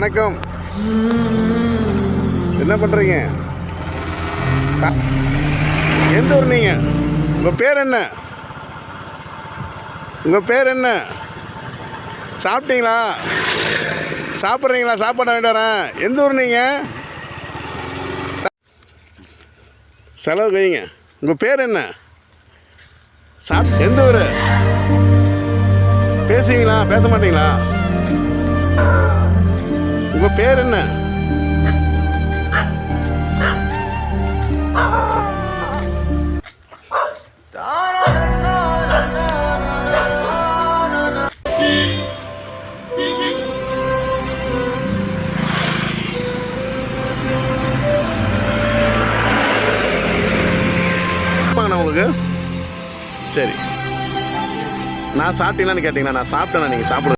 வணக்கம். என்ன பண்ணுறீங்க சா எந்த ஊர் நீங்கள் உங்கள் பேர் என்ன? உங்கள் பேர் என்ன? சாப்பிட்டீங்களா? சாப்பிட்றீங்களா? சாப்பாடு வாங்கிட்டு வரேன். எந்த ஊர் நீங்கள் செலவு வைங்க. உங்கள் பேர் என்ன? சாப் எந்த ஊர்? பேசுவீங்களா? பேச மாட்டீங்களா? உங்கள் பேர் என்ன? உங்களுக்கு. சரி. நான் சாப்பிட்டீங்களான்னு கேட்டிங்கண்ணா நான் சாப்பிட்டேண்ணா நீங்கள் சாப்பிடு